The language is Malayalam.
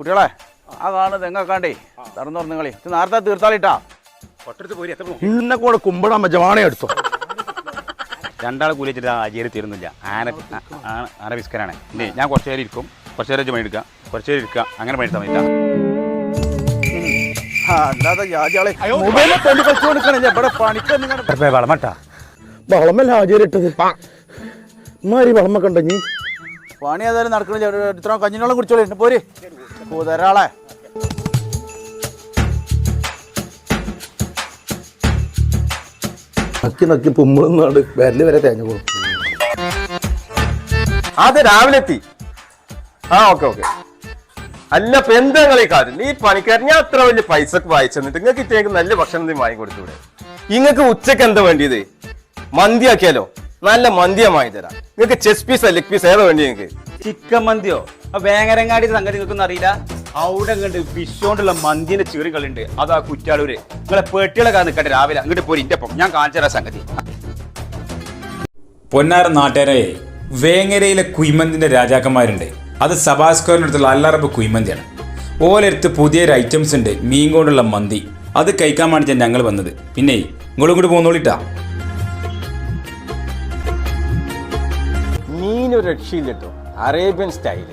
കുട്ടികളെ ആ കാണുന്നത് എങ്ങക്കാണ്ടേ? തറന്നു തുറന്നു കളി ഇത് നേരത്തെ തീർത്താളിട്ടാ. പോരി എത്ര ഇന്നെ കൂടെ കുമ്പിടാൻ ജവാണേ എടുത്തു എടുത്തോ. രണ്ടാളെ കൂലിച്ചിട്ട് അജേരി തീരുന്നില്ല. ആന ആന വിസ്കരാണ്. ഇല്ലേ ഞാൻ കുറച്ച് നേരം ഇരിക്കും. കുറച്ച് നേരം പണി എടുക്കാം. കുറച്ച് നേരം ഇരിക്കുക അങ്ങനെ പണി എടുത്താൽ മതി വളമട്ടാ. വളമല്ല ആചാരിട്ടത് മാരി വളമ കണ്ട നീ പണി ഏതായാലും നടക്കണില്ല. ഇത്ര കഞ്ഞിനോളം കുടിച്ചോളൂ. പോര്. കൂതരാളെ. നക്കി നക്കി പുമ്മുന്നാണ്ട് വിരൽ വരെ തേഞ്ഞു പോകും. അത് രാവിലെ എത്തി. ആ ഓക്കെ ഓക്കെ. അല്ല ഇപ്പൊ എന്താ നിങ്ങളീ കാര്യം? നീ പണിക്കാരൻ ഞാൻ അത്ര വലിയ പൈസക്ക് വായിച്ചു തന്നിട്ട് നിങ്ങൾക്ക് ഇത്രയൊക്കെ നല്ല ഭക്ഷണം നീ വാങ്ങി കൊടുത്തൂടെ നിങ്ങൾക്ക് ഉച്ചയ്ക്ക് എന്താ വേണ്ടിയത്? മന്തി ആക്കിയാലോ? നല്ല മന്തി ഞാൻ വാങ്ങി തരാം. നിങ്ങൾക്ക് ചെസ് പീസ് ലെഗ് പീസ് ഏതാ വേണ്ടി നിങ്ങൾക്ക് ചിക്കൻ മന്തിയോ? ആ വേങ്ങരങ്ങാടി സംഗതി നിങ്ങൾക്കൊന്നും അറിയില്ല. അവിടെ കണ്ട് വിശ്വണ്ടുള്ള മന്തിന്റെ ചെറുകളുണ്ട് അതാ കുറ്റാളൂര്. നിങ്ങളെ പേട്ടികളൊക്കെ നിൽക്കട്ടെ രാവിലെ. അങ്ങോട്ട് പോരി ഇന്റെ ഒപ്പം. ഞാൻ കാണിച്ചു തരാം സംഗതി. പൊന്നാര നാട്ടുകാരെ വേങ്ങരയിലെ കുയ്മന്തിന്റെ രാജാക്കന്മാരുണ്ട്. അത് സബാസ്കോറിനടുത്തുള്ള അല്ലറബ് കുയ്മന്തിയാണ്. ഓലെടുത്ത് പുതിയൊരു ഐറ്റംസ് ഉണ്ട് മീൻ കൊണ്ടുള്ള മന്തി. അത് കഴിക്കാൻ വേണ്ടിയിട്ടാണ് ഞങ്ങൾ വന്നത്. പിന്നെ ഇങ്ങോട്ടും കൂടി പോന്നോളിട്ടാ. മീനൊരു രക്ഷയില്ല കേട്ടോ അറേബ്യൻ സ്റ്റൈൽ.